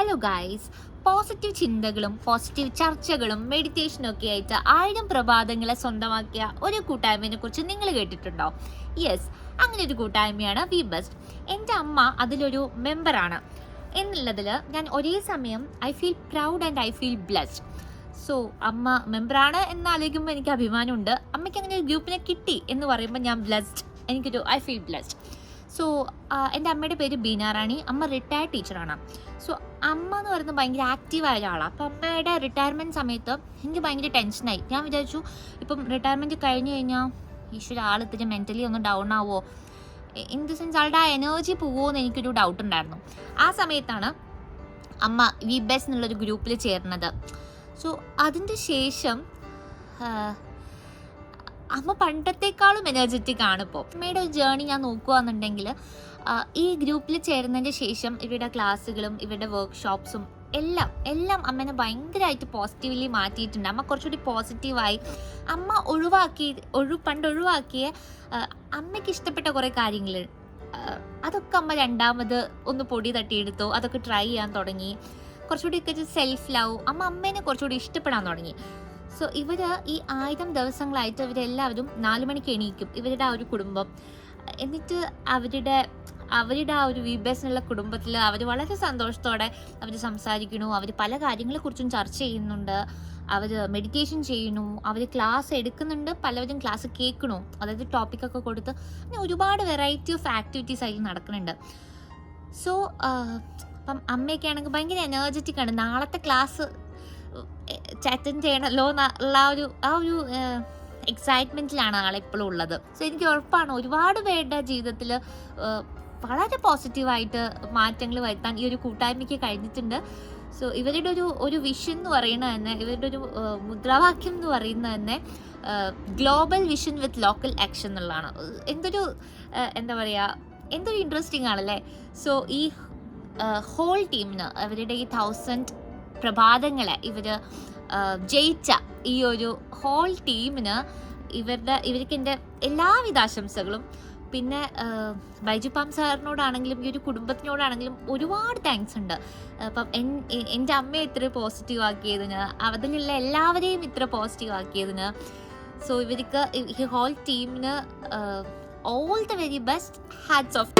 Guys positive ചിന്തകളും positive ചർച്ചകളും മെഡിറ്റേഷനും ഒക്കെ ആയിട്ട് ആയിരം പ്രഭാതങ്ങളെ സ്വന്തമാക്കിയ ഒരു കൂട്ടായ്മയെ കുറിച്ച് നിങ്ങൾ കേട്ടിട്ടുണ്ടോ? യെസ് അങ്ങനെ ഒരു കൂട്ടായ്മയാണ് വി ബെസ്റ്റ് എന്റെ അമ്മ അതിലൊരു മെമ്പറാണ് എന്നുള്ളതിൽ ഞാൻ ഒരേ സമയം I feel proud and I feel blessed so AMMA മെമ്പറാണ് എന്നാലോചിക്കുമ്പോൾ എനിക്ക് അഭിമാനമുണ്ട്. അമ്മയ്ക്ക് അങ്ങനെ ഒരു ഗ്രൂപ്പിനെ കിട്ടി എന്ന് പറയുമ്പോൾ ഞാൻ ബ്ലസ്ഡ് എനിക്കൊരു ഐ ഫീൽ ബ്ലസ്ഡ് സോ എന്റെ അമ്മയുടെ പേര് ബീനാറാണി അമ്മ റിട്ടയർഡ് ടീച്ചറാണ് സോ അമ്മ എന്ന് പറയുന്നത് ഭയങ്കര ആക്റ്റീവായ ഒരാളാണ് അപ്പോൾ അമ്മയുടെ റിട്ടയർമെന്റ് സമയത്ത് എനിക്ക് ഭയങ്കര ടെൻഷനായി ഞാൻ വിചാരിച്ചു ഇപ്പം റിട്ടയർമെന്റ് കഴിഞ്ഞ് കഴിഞ്ഞാൽ ഈശ്വര ആൾ ഇത്തിരി മെന്റലി ഒന്ന് ഡൗൺ ആവുമോ ഇൻ ദി സെൻസ് ആളുടെ ആ എനർജി പോകുമോ എന്ന് എനിക്കൊരു ഡൗട്ട് ഉണ്ടായിരുന്നു. ആ സമയത്താണ് അമ്മ വി ബെസ് എന്നുള്ളൊരു ഗ്രൂപ്പിൽ ചേർന്നത്. സോ അതിന്റെ ശേഷം അമ്മ പണ്ടത്തെക്കാളും എനർജറ്റിക് ആണ് ഇപ്പോൾ അമ്മയുടെ ഒരു ജേണി ഞാൻ നോക്കുകയാണെന്നുണ്ടെങ്കിൽ ഈ ഗ്രൂപ്പിൽ ചേരുന്നതിന് ശേഷം ഇവരുടെ ക്ലാസ്സുകളും ഇവരുടെ വർക്ക്ഷോപ്സും എല്ലാം എല്ലാം അമ്മേനെ ഭയങ്കരമായിട്ട് പോസിറ്റീവ്ലി മാറ്റിയിട്ടുണ്ട്. അമ്മ കുറച്ചുകൂടി പോസിറ്റീവായി അമ്മ ഒഴിവാക്കി ഒഴു പണ്ട് ഒഴിവാക്കിയ അമ്മയ്ക്ക് ഇഷ്ടപ്പെട്ട കുറേ കാര്യങ്ങൾ അതൊക്കെ അമ്മ രണ്ടാമത് ഒന്ന് പൊടി തട്ടിയെടുത്തു. അതൊക്കെ ട്രൈ ചെയ്യാൻ തുടങ്ങി. കുറച്ചുകൂടി സെൽഫ് ലവ് അമ്മ അമ്മേനെ കുറച്ചുകൂടി ഇഷ്ടപ്പെടാൻ തുടങ്ങി. സോ ഇവർ ഈ ആയിരം ദിവസങ്ങളായിട്ട് ഇവരെല്ലാവരും നാല് മണിക്ക് എണീക്കും. ഇവരുടെ ആ ഒരു കുടുംബം. എന്നിട്ട് അവരുടെ അവരുടെ ആ ഒരു വിബേസിനുള്ള കുടുംബത്തിൽ അവർ വളരെ സന്തോഷത്തോടെ അവർ സംസാരിക്കണു അവർ പല കാര്യങ്ങളെക്കുറിച്ചും ചർച്ച ചെയ്യുന്നുണ്ട്. അവർ മെഡിറ്റേഷൻ ചെയ്യുന്നു. അവർ ക്ലാസ് എടുക്കുന്നുണ്ട്. പലവരും ക്ലാസ് കേൾക്കണു. അതായത് ടോപ്പിക്കൊക്കെ കൊടുത്ത് അങ്ങനെ ഒരുപാട് വെറൈറ്റി ഓഫ് ആക്ടിവിറ്റീസ് അതിൽ നടക്കുന്നുണ്ട്. സോ അപ്പം അമ്മയൊക്കെ ആണെങ്കിൽ ഭയങ്കര എനർജറ്റിക് ആണ്. നാളത്തെ ക്ലാസ് അറ്റൻഡ് ചെയ്യണമല്ലോ എന്നുള്ള ഒരു ആ ഒരു എക്സൈറ്റ്മെന്റിലാണ് ആളെപ്പോഴും ഉള്ളത്. സോ എനിക്ക് ഉറപ്പാണ് ഒരുപാട് പേരുടെ ജീവിതത്തിൽ വളരെ പോസിറ്റീവായിട്ട് മാറ്റങ്ങൾ വരുത്താൻ ഈ ഒരു കൂട്ടായ്മയ്ക്ക് കഴിഞ്ഞിട്ടുണ്ട്. സോ ഇവരുടെ ഒരു ഒരു വിഷൻ എന്ന് പറയുന്നത് തന്നെ ഇവരുടെ ഒരു മുദ്രാവാക്യം എന്ന് പറയുന്നത് തന്നെ global vision with local action എന്നുള്ളതാണ് എന്തൊരു എന്താ പറയുക എന്തൊരു ഇൻട്രസ്റ്റിംഗ് ആണല്ലേ? സോ ഈ ഹോൾ ടീമിന് അവരുടെ ഈ തൗസൻഡ് പ്രഭാതങ്ങളെ ഇവർ ജയിച്ച ഈ ഒരു ഹോൾ ടീമിന് ഇവരുടെ ഇവർക്ക് എന്റെ എല്ലാവിധ ആശംസകളും. പിന്നെ ബൈജു പാം സാറിനോടാണെങ്കിലും ഈ ഒരു കുടുംബത്തിനോടാണെങ്കിലും ഒരുപാട് താങ്ക്സ് ഉണ്ട്. അപ്പം എൻ- എന്റെ അമ്മയെ ഇത്ര പോസിറ്റീവ് ആക്കിയതിന് അതിലുള്ള എല്ലാവരെയും ഇത്ര പോസിറ്റീവ് ആക്കിയതിന്. സോ ഇവർക്ക് ഈ ഹോൾ ടീമിന് all the very best hats off